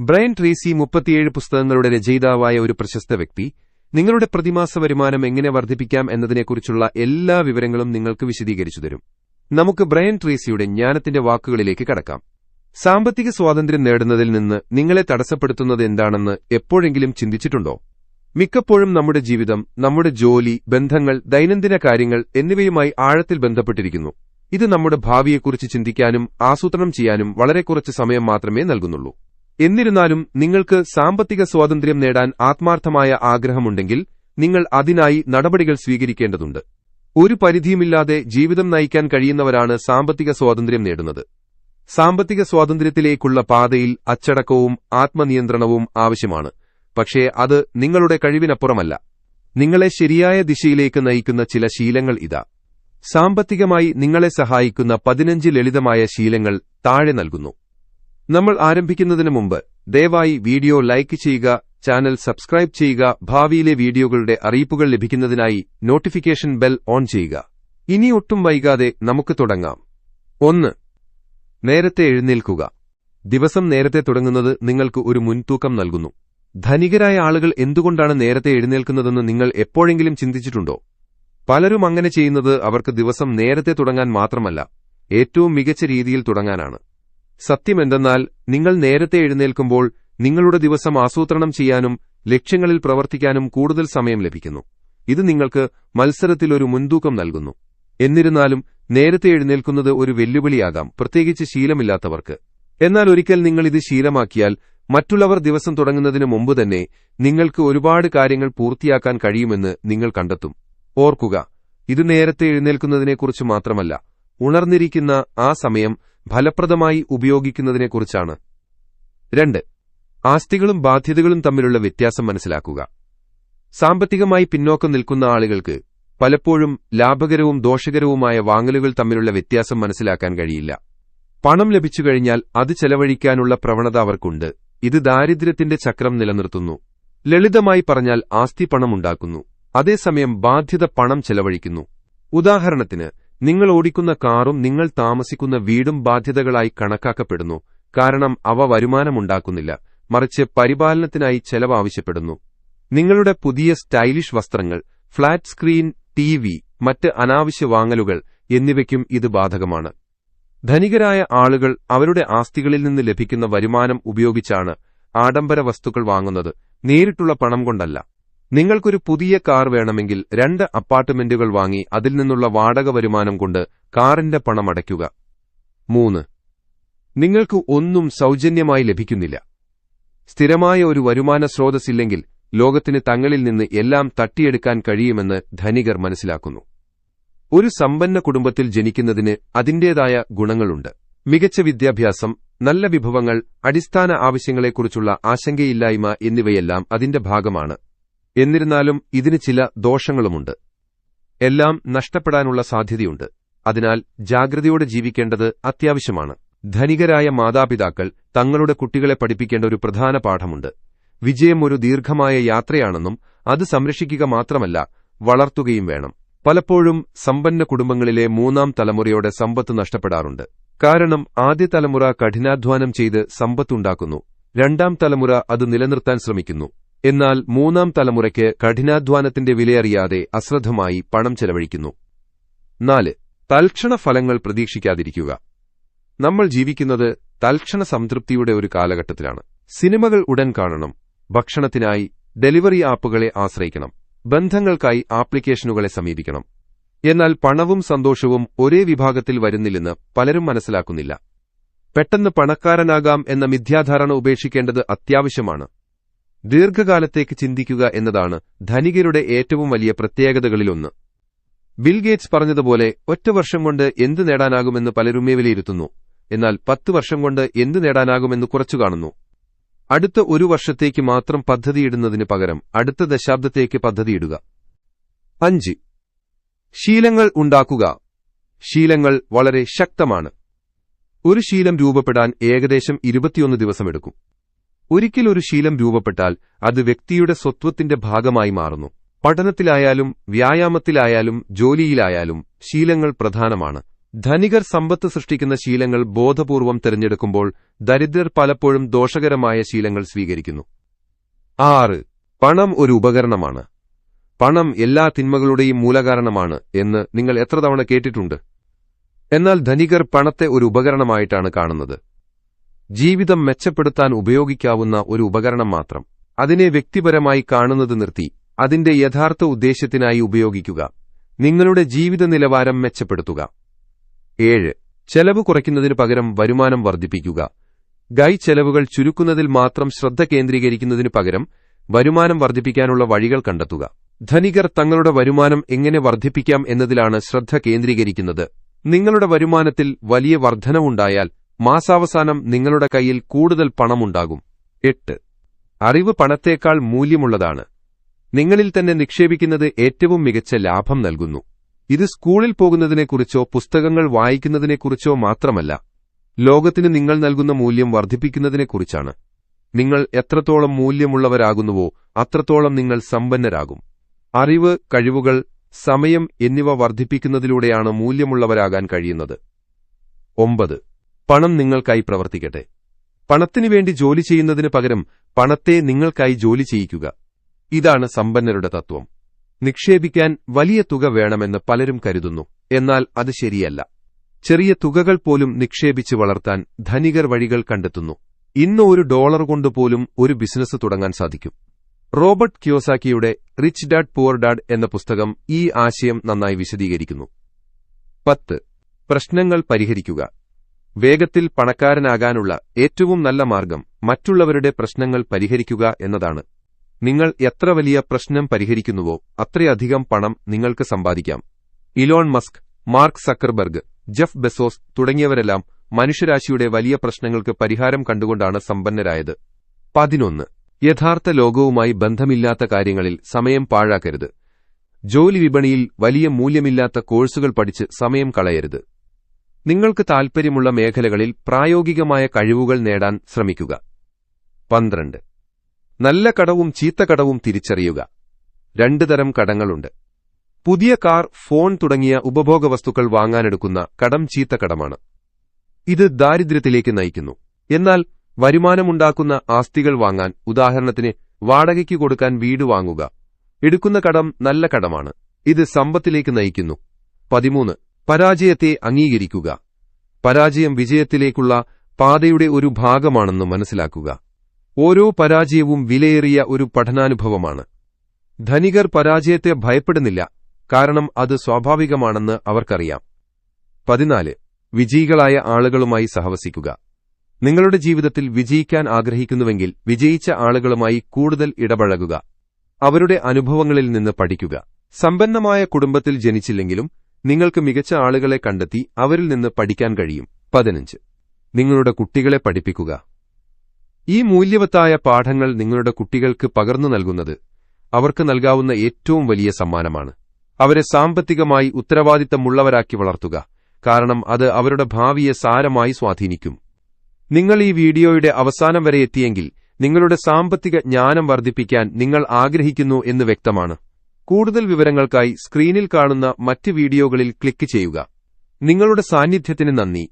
Brian Treesi മുപ്പത്തിയേഴ് പുസ്തകങ്ങളുടെ രചയിതാവായ ഒരു പ്രശസ്ത വ്യക്തി. നിങ്ങളുടെ പ്രതിമാസ വരുമാനം എങ്ങനെ വർദ്ധിപ്പിക്കാം എന്നതിനെക്കുറിച്ചുള്ള എല്ലാ വിവരങ്ങളും നിങ്ങൾക്ക് വിശദീകരിച്ചു തരും. നമുക്ക് ബ്രയൻ ട്രീസിയുടെ ജ്ഞാനത്തിന്റെ വാക്കുകളിലേക്ക് കടക്കാം. സാമ്പത്തിക സ്വാതന്ത്ര്യം നേടുന്നതിൽ നിന്ന് നിങ്ങളെ തടസ്സപ്പെടുത്തുന്നത് എന്താണെന്ന് എപ്പോഴെങ്കിലും ചിന്തിച്ചിട്ടുണ്ടോ? മിക്കപ്പോഴും നമ്മുടെ ജീവിതം നമ്മുടെ ജോലി ബന്ധങ്ങൾ ദൈനംദിന കാര്യങ്ങൾ എന്നിവയുമായി ആഴത്തിൽ ബന്ധപ്പെട്ടിരിക്കുന്നു. ഇത് നമ്മുടെ ഭാവിയെക്കുറിച്ച് ചിന്തിക്കാനും ആസൂത്രണം ചെയ്യാനും വളരെ കുറച്ച് സമയം മാത്രമേ നൽകുന്നുള്ളൂ. എന്നിരുന്നാലും നിങ്ങൾക്ക് സാമ്പത്തിക സ്വാതന്ത്ര്യം നേടാൻ ആത്മാർത്ഥമായ ആഗ്രഹമുണ്ടെങ്കിൽ നിങ്ങൾ അതിനായി നടപടികൾ സ്വീകരിക്കേണ്ടതുണ്ട്. ഒരു പരിധിയുമില്ലാതെ ജീവിതം നയിക്കാൻ കഴിയുന്നവരാണ് സാമ്പത്തിക സ്വാതന്ത്ര്യം നേടുന്നത്. സാമ്പത്തിക സ്വാതന്ത്ര്യത്തിലേക്കുള്ള പാതയിൽ അച്ചടക്കവും ആത്മനിയന്ത്രണവും ആവശ്യമാണ്. പക്ഷേ അത് നിങ്ങളുടെ കഴിവിനപ്പുറമല്ല. നിങ്ങളെ ശരിയായ ദിശയിലേക്ക് നയിക്കുന്ന ചില ശീലങ്ങൾ ഇതാ. സാമ്പത്തികമായി നിങ്ങളെ സഹായിക്കുന്ന പതിനഞ്ച് ലളിതമായ ശീലങ്ങൾ താഴെ നൽകുന്നു. നമ്മൾ ആരംഭിക്കുന്നതിന് മുമ്പ് ദയവായി വീഡിയോ ലൈക്ക് ചെയ്യുക ചാനൽ സബ്സ്ക്രൈബ് ചെയ്യുക ഭാവിയിലെ വീഡിയോകളുടെ അറിയിപ്പുകൾ ലഭിക്കുന്നതിനായി നോട്ടിഫിക്കേഷൻ ബെൽ ഓൺ ചെയ്യുക. ഇനി ഒട്ടും വൈകാതെ നമുക്ക് തുടങ്ങാം. ഒന്ന് നേരത്തെ എഴുന്നേൽക്കുക. ദിവസം നേരത്തെ തുടങ്ങുന്നത് നിങ്ങൾക്ക് ഒരു മുൻതൂക്കം നൽകുന്നു. ധനികരായ ആളുകൾ എന്തുകൊണ്ടാണ് നേരത്തെ എഴുന്നേൽക്കുന്നതെന്ന് നിങ്ങൾ എപ്പോഴെങ്കിലും ചിന്തിച്ചിട്ടുണ്ടോ? പലരും അങ്ങനെ ചെയ്യുന്നത് അവർക്ക് ദിവസം നേരത്തെ തുടങ്ങാൻ മാത്രമല്ല ഏറ്റവും മികച്ച രീതിയിൽ തുടങ്ങാനാണ്. സത്യമെന്തെന്നാൽ നിങ്ങൾ നേരത്തെ എഴുന്നേൽക്കുമ്പോൾ നിങ്ങളുടെ ദിവസം ആസൂത്രണം ചെയ്യാനും ലക്ഷ്യങ്ങളിൽ പ്രവർത്തിക്കാനും കൂടുതൽ സമയം ലഭിക്കുന്നു. ഇത് നിങ്ങൾക്ക് മത്സരത്തിൽ ഒരു മുൻതൂക്കം നൽകുന്നു. എന്നിരുന്നാലും നേരത്തെ എഴുന്നേൽക്കുന്നത് ഒരു വെല്ലുവിളിയാകാം പ്രത്യേകിച്ച് ശീലമില്ലാത്തവർക്ക്. എന്നാൽ ഒരിക്കൽ നിങ്ങൾ ഇത് ശീലമാക്കിയാൽ മറ്റുള്ളവർ ദിവസം തുടങ്ങുന്നതിന് മുമ്പ് തന്നെ നിങ്ങൾക്ക് ഒരുപാട് കാര്യങ്ങൾ പൂർത്തിയാക്കാൻ കഴിയുമെന്ന് നിങ്ങൾ കണ്ടെത്തും. ഓർക്കുക ഇത് നേരത്തെ എഴുന്നേൽക്കുന്നതിനെക്കുറിച്ച് മാത്രമല്ല ഉണർന്നിരിക്കുന്ന ആ സമയം ഫലപ്രദമായി ഉപയോഗിക്കുന്നതിനെക്കുറിച്ചാണ്. രണ്ട് ആസ്തികളും ബാധ്യതകളും തമ്മിലുള്ള വ്യത്യാസം മനസ്സിലാക്കുക. സാമ്പത്തികമായി പിന്നോക്കം നിൽക്കുന്ന ആളുകൾക്ക് പലപ്പോഴും ലാഭകരവും ദോഷകരവുമായ വാങ്ങലുകൾ തമ്മിലുള്ള വ്യത്യാസം മനസ്സിലാക്കാൻ കഴിയില്ല. പണം ലഭിച്ചു കഴിഞ്ഞാൽ അത് ചെലവഴിക്കാനുള്ള പ്രവണത അവർക്കുണ്ട്. ഇത് ദാരിദ്ര്യത്തിന്റെ ചക്രം നിലനിർത്തുന്നു. ലളിതമായി പറഞ്ഞാൽ ആസ്തി പണമുണ്ടാക്കുന്നു അതേസമയം ബാധ്യത പണം ചെലവഴിക്കുന്നു. ഉദാഹരണത്തിന് നിങ്ങൾ ഓടിക്കുന്ന കാറും നിങ്ങൾ താമസിക്കുന്ന വീടും ബാധ്യതകളായി കണക്കാക്കപ്പെടുന്നു കാരണം അവ വരുമാനമുണ്ടാക്കുന്നില്ല മറിച്ച് പരിപാലനത്തിനായി ചെലവ് ആവശ്യപ്പെടുന്നു നിങ്ങളുടെ പുതിയ സ്റ്റൈലിഷ് വസ്ത്രങ്ങൾ ഫ്ളാറ്റ് സ്ക്രീൻ ടി വി മറ്റ് അനാവശ്യ വാങ്ങലുകൾ എന്നിവയ്ക്കും ഇത് ബാധകമാണ്. ധനികരായ ആളുകൾ അവരുടെ ആസ്തികളിൽ നിന്ന് ലഭിക്കുന്ന വരുമാനം ഉപയോഗിച്ചാണ് ആഡംബര വസ്തുക്കൾ വാങ്ങുന്നത് നേരിട്ടുള്ള പണം കൊണ്ടല്ല. നിങ്ങൾക്കൊരു പുതിയ കാർ വേണമെങ്കിൽ രണ്ട് അപ്പാർട്ട്മെന്റുകൾ വാങ്ങി അതിൽ നിന്നുള്ള വാടക വരുമാനം കൊണ്ട് കാറിന്റെ പണം അടയ്ക്കുക. മൂന്ന്. നിങ്ങൾക്ക് ഒന്നും സൗജന്യമായി ലഭിക്കുന്നില്ല. സ്ഥിരമായ ഒരു വരുമാന സ്രോതസ്സില്ലെങ്കിൽ ലോകത്തിന് തങ്ങളിൽ നിന്ന് എല്ലാം തട്ടിയെടുക്കാൻ കഴിയുമെന്ന് ധനികർ മനസ്സിലാക്കുന്നു. ഒരു സമ്പന്ന കുടുംബത്തിൽ ജനിക്കുന്നതിന് അതിന്റേതായ ഗുണങ്ങളുണ്ട്. മികച്ച വിദ്യാഭ്യാസം നല്ല വിഭവങ്ങൾ അടിസ്ഥാന ആവശ്യങ്ങളെക്കുറിച്ചുള്ള ആശങ്കയില്ലായ്മ എന്നിവയെല്ലാം അതിന്റെ ഭാഗമാണ്. എന്നിരുന്നാലും ഇതിന് ചില ദോഷങ്ങളുമുണ്ട്. എല്ലാം നഷ്ടപ്പെടാനുള്ള സാധ്യതയുണ്ട്. അതിനാൽ ജാഗ്രതയോടെ ജീവിക്കേണ്ടത് അത്യാവശ്യമാണ്. ധനികരായ മാതാപിതാക്കൾ തങ്ങളുടെ കുട്ടികളെ പഠിപ്പിക്കേണ്ട ഒരു പ്രധാന പാഠമുണ്ട്. വിജയം ഒരു ദീർഘമായ യാത്രയാണെന്നും അത് സംരക്ഷിക്കുക മാത്രമല്ല വളർത്തുകയും വേണം. പലപ്പോഴും സമ്പന്ന കുടുംബങ്ങളിലെ മൂന്നാം തലമുറയോടെ സമ്പത്ത് നഷ്ടപ്പെടാറുണ്ട്. കാരണം ആദ്യ തലമുറ കഠിനാധ്വാനം ചെയ്ത് സമ്പത്തുണ്ടാക്കുന്നു. രണ്ടാം തലമുറ അത് നിലനിർത്താൻ ശ്രമിക്കുന്നു. എന്നാൽ മൂന്നാം തലമുറയ്ക്ക് കഠിനാധ്വാനത്തിന്റെ വിലയറിയാതെ അശ്രദ്ധമായി പണം ചെലവഴിക്കുന്നു. നാല് തൽക്ഷണ ഫലങ്ങൾ പ്രതീക്ഷിക്കാതിരിക്കുക. നമ്മൾ ജീവിക്കുന്നത് തൽക്ഷണ സംതൃപ്തിയുടെ ഒരു കാലഘട്ടത്തിലാണ്. സിനിമകൾ ഉടൻ കാണണം ഭക്ഷണത്തിനായി ഡെലിവറി ആപ്പുകളെ ആശ്രയിക്കണം ബന്ധങ്ങൾക്കായി ആപ്ലിക്കേഷനുകളെ സമീപിക്കണം. എന്നാൽ പണവും സന്തോഷവും ഒരേ വിഭാഗത്തിൽ വരുന്നില്ലെന്ന് പലരും മനസ്സിലാക്കുന്നില്ല. പെട്ടെന്ന് പണക്കാരനാകാം എന്ന മിഥ്യാധാരണ ഉപേക്ഷിക്കേണ്ടത് അത്യാവശ്യമാണ്. ദീർഘകാലത്തേക്ക് ചിന്തിക്കുക എന്നതാണ് ധനികരുടെ ഏറ്റവും വലിയ പ്രത്യേകതകളിലൊന്ന്. ബിൽഗേറ്റ്സ് പറഞ്ഞതുപോലെ ഒറ്റ വർഷം കൊണ്ട് എന്ത് നേടാനാകുമെന്ന് പലരുമേ വിലയിരുത്തുന്നു എന്നാൽ പത്ത് വർഷം കൊണ്ട് എന്ത് നേടാനാകുമെന്ന് കുറച്ചു കാണുന്നു. അടുത്ത ഒരു വർഷത്തേക്ക് മാത്രം പദ്ധതിയിടുന്നതിന് പകരം അടുത്ത ദശാബ്ദത്തേക്ക് പദ്ധതിയിടുക. അഞ്ച്. ശീലങ്ങൾ ഉണ്ടാക്കുക. ശീലങ്ങൾ വളരെ ശക്തമാണ്. ഒരു ശീലം രൂപപ്പെടാൻ ഏകദേശം ഇരുപത്തിയൊന്ന് ദിവസമെടുക്കും. ഒരിക്കൽ ഒരു ശീലം രൂപപ്പെട്ടാൽ അത് വ്യക്തിയുടെ സ്വത്വത്തിന്റെ ഭാഗമായി മാറുന്നു. പഠനത്തിലായാലും വ്യായാമത്തിലായാലും ജോലിയിലായാലും ശീലങ്ങൾ പ്രധാനമാണ്. ധനികർ സമ്പത്ത് സൃഷ്ടിക്കുന്ന ശീലങ്ങൾ ബോധപൂർവം തിരഞ്ഞെടുക്കുമ്പോൾ ദരിദ്രർ പലപ്പോഴും ദോഷകരമായ ശീലങ്ങൾ സ്വീകരിക്കുന്നു. ആറ് പണം ഒരു ഉപകരണമാണ്. പണം എല്ലാ തിന്മകളുടെയും മൂലകാരണമാണ് എന്ന് നിങ്ങൾ എത്ര തവണ കേട്ടിട്ടുണ്ട്? എന്നാൽ ധനികർ പണത്തെ ഒരു ഉപകരണമായിട്ടാണ് കാണുന്നത്. ജീവിതം മെച്ചപ്പെടുത്താൻ ഉപയോഗിക്കാവുന്ന ഒരു ഉപകരണം മാത്രം. അതിനെ വ്യക്തിപരമായി കാണുന്നത് നിർത്തി അതിന്റെ യഥാർത്ഥ ഉദ്ദേശ്യത്തിനായി ഉപയോഗിക്കുക. നിങ്ങളുടെ ജീവിത നിലവാരം മെച്ചപ്പെടുത്തുക. ഏഴ്. ചെലവ് കുറയ്ക്കുന്നതിനു പകരം വരുമാനം വർദ്ധിപ്പിക്കുക. ഗൈ ചെലവുകൾ ചുരുക്കുന്നതിൽ മാത്രം ശ്രദ്ധ കേന്ദ്രീകരിക്കുന്നതിനു പകരം വരുമാനം വർദ്ധിപ്പിക്കാനുള്ള വഴികൾ കണ്ടെത്തുക. ധനികർ തങ്ങളുടെ വരുമാനം എങ്ങനെ വർദ്ധിപ്പിക്കാം എന്നതിലാണ് ശ്രദ്ധ കേന്ദ്രീകരിക്കുന്നത്. നിങ്ങളുടെ വരുമാനത്തിൽ വലിയ വർധനവുണ്ടായാൽ മാസാവസാനം നിങ്ങളുടെ കയ്യിൽ കൂടുതൽ പണമുണ്ടാകും. എട്ട്. അറിവ് പണത്തേക്കാൾ മൂല്യമുള്ളതാണ്. നിങ്ങളിൽ തന്നെ നിക്ഷേപിക്കുന്നത് ഏറ്റവും മികച്ച ലാഭം നൽകുന്നു. ഇത് സ്കൂളിൽ പോകുന്നതിനെക്കുറിച്ചോ പുസ്തകങ്ങൾ വായിക്കുന്നതിനെക്കുറിച്ചോ മാത്രമല്ല ലോകത്തിന് നിങ്ങൾ നൽകുന്ന മൂല്യം വർദ്ധിപ്പിക്കുന്നതിനെക്കുറിച്ചാണ്. നിങ്ങൾ എത്രത്തോളം മൂല്യമുള്ളവരാകുന്നുവോ അത്രത്തോളം നിങ്ങൾ സമ്പന്നരാകും. അറിവ് കഴിവുകൾ സമയം എന്നിവ വർദ്ധിപ്പിക്കുന്നതിലൂടെയാണ് മൂല്യമുള്ളവരാകാൻ കഴിയുന്നത്. ഒമ്പത്. പണം നിങ്ങൾക്കായി പ്രവർത്തിക്കട്ടെ. പണത്തിനു വേണ്ടി ജോലി ചെയ്യുന്നതിന് പകരം പണത്തെ നിങ്ങൾക്കായി ജോലി ചെയ്യിക്കുക. ഇതാണ് സമ്പന്നരുടെ തത്വം. നിക്ഷേപിക്കാൻ വലിയ തുക വേണമെന്ന് പലരും കരുതുന്നു. എന്നാൽ അത് ശരിയല്ല. ചെറിയ തുകകൾ പോലും നിക്ഷേപിച്ച് വളർത്താൻ ധനികർ വഴികൾ കണ്ടെത്തുന്നു. ഇന്ന് ഒരു ഡോളർ കൊണ്ടുപോലും ഒരു ബിസിനസ് തുടങ്ങാൻ സാധിക്കും. റോബർട്ട് ക്യോസാക്കിയുടെ റിച്ച് ഡാഡ് പുവർ ഡാഡ് എന്ന പുസ്തകം ഈ ആശയം നന്നായി വിശദീകരിക്കുന്നു. പത്ത്. പ്രശ്നങ്ങൾ പരിഹരിക്കുക. വേഗത്തിൽ പണക്കാരനാകാനുള്ള ഏറ്റവും നല്ല മാർഗം മറ്റുള്ളവരുടെ പ്രശ്നങ്ങൾ പരിഹരിക്കുക എന്നതാണ്. നിങ്ങൾ എത്ര വലിയ പ്രശ്നം പരിഹരിക്കുന്നുവോ അത്രയധികം പണം നിങ്ങൾക്ക് സമ്പാദിക്കാം. Elon Musk Mark Zuckerberg Jeff Bezos തുടങ്ങിയവരെല്ലാം മനുഷ്യരാശിയുടെ വലിയ പ്രശ്നങ്ങൾക്ക് പരിഹാരം കണ്ടുകൊണ്ടാണ് സമ്പന്നരായത്. പതിനൊന്ന്. യഥാർത്ഥ ലോകവുമായി ബന്ധമില്ലാത്ത കാര്യങ്ങളിൽ സമയം പാഴാക്കരുത്. ജോലി വിപണിയിൽ വലിയ മൂല്യമില്ലാത്ത കോഴ്സുകൾ പഠിച്ച് സമയം കളയരുത്. നിങ്ങൾക്ക് താൽപ്പര്യമുള്ള മേഖലകളിൽ പ്രായോഗികമായ കഴിവുകൾ നേടാൻ ശ്രമിക്കുക. പന്ത്രണ്ട്. നല്ല കടവും ചീത്ത കടവും തിരിച്ചറിയുക. രണ്ടു തരം കടങ്ങളുണ്ട്. പുതിയ കാർ ഫോൺ തുടങ്ങിയ ഉപഭോഗ വസ്തുക്കൾ വാങ്ങാനെടുക്കുന്ന കടം ചീത്ത കടമാണ്. ഇത് ദാരിദ്ര്യത്തിലേക്ക് നയിക്കുന്നു. എന്നാൽ വരുമാനമുണ്ടാക്കുന്ന ആസ്തികൾ വാങ്ങാൻ ഉദാഹരണത്തിന് വാടകയ്ക്ക് കൊടുക്കാൻ വീട് വാങ്ങുക എടുക്കുന്ന കടം നല്ല കടമാണ്. ഇത് സമ്പത്തിലേക്ക് നയിക്കുന്നു. പതിമൂന്ന്. പരാജയത്തെ അംഗീകരിക്കുക. പരാജയം വിജയത്തിലേക്കുള്ള പാതയുടെ ഒരു ഭാഗമാണെന്ന് മനസ്സിലാക്കുക. ഓരോ പരാജയവും വിലയേറിയ ഒരു പഠനാനുഭവമാണ്. ധനികർ പരാജയത്തെ ഭയപ്പെടുന്നില്ല കാരണം അത് സ്വാഭാവികമാണെന്ന് അവർക്കറിയാം. പതിനാല് വിജയികളായ ആളുകളുമായി സഹവസിക്കുക. നിങ്ങളുടെ ജീവിതത്തിൽ വിജയിക്കാൻ ആഗ്രഹിക്കുന്നുവെങ്കിൽ വിജയിച്ച ആളുകളുമായി കൂടുതൽ ഇടപഴകുക. അവരുടെ അനുഭവങ്ങളിൽ നിന്ന് പഠിക്കുക. സമ്പന്നമായ കുടുംബത്തിൽ ജനിച്ചില്ലെങ്കിലും നിങ്ങൾക്ക് മികച്ച ആളുകളെ കണ്ടെത്തി അവരിൽ നിന്ന് പഠിക്കാൻ കഴിയും. പതിനഞ്ച്. നിങ്ങളുടെ കുട്ടികളെ പഠിപ്പിക്കുക. ഈ മൂല്യവത്തായ പാഠങ്ങൾ നിങ്ങളുടെ കുട്ടികൾക്ക് പകർന്നു നൽകുന്നത് അവർക്ക് നൽകാവുന്ന ഏറ്റവും വലിയ സമ്മാനമാണ്. അവരെ സാമ്പത്തികമായി ഉത്തരവാദിത്തമുള്ളവരാക്കി വളർത്തുക കാരണം അത് അവരുടെ ഭാവിയെ സാരമായി സ്വാധീനിക്കും. നിങ്ങൾ ഈ വീഡിയോയുടെ അവസാനം വരെ എത്തിയെങ്കിൽ നിങ്ങളുടെ സാമ്പത്തിക ജ്ഞാനം വർദ്ധിപ്പിക്കാൻ നിങ്ങൾ ആഗ്രഹിക്കുന്നു എന്ന് വ്യക്തമാണ്. കൂടുതൽ വിവരങ്ങൾക്കായി സ്ക്രീനിൽ കാണുന്ന മറ്റ് വീഡിയോകളിൽ ക്ലിക്ക് ചെയ്യുക. നിങ്ങളുടെ സാന്നിധ്യത്തിന് നന്ദി.